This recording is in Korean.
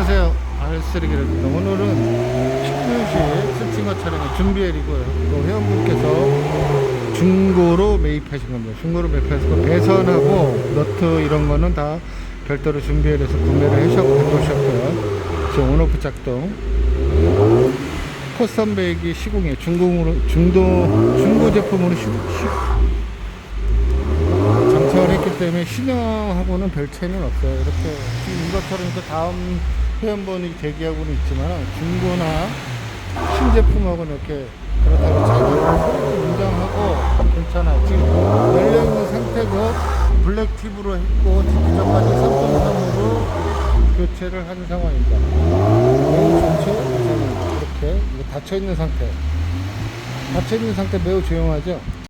안녕하세요. 알쓰레기 랩니다 오늘은 19시 스팅어 촬영을 준비해드리고요. 회원분께서 중고로 매입하신 겁니다. 중고로 매입해서 배선하고 너트 이런 거는 다 별도로 준비해서 구매를 해주셨고요. 지금 온오프 작동. 코스텀백이 시공에 중공으로 중도 중고 제품으로 시, 시, 장착을 했기 때문에 신형하고는 별 차이는 없어요. 이렇게 이것처럼 그 다음 회원번이 대기하고는 있지만 중고나 신제품하고는 이렇게 그렇다고 자기를 인정하고 괜찮아요. 지금 열려있는 상태고 블랙 팁으로 했고 디퓨저까지 3.3으로 교체를 한 상황입니다. 매우 전체 이렇게 닫혀있는 상태 닫혀있는 상태 매우 조용하죠?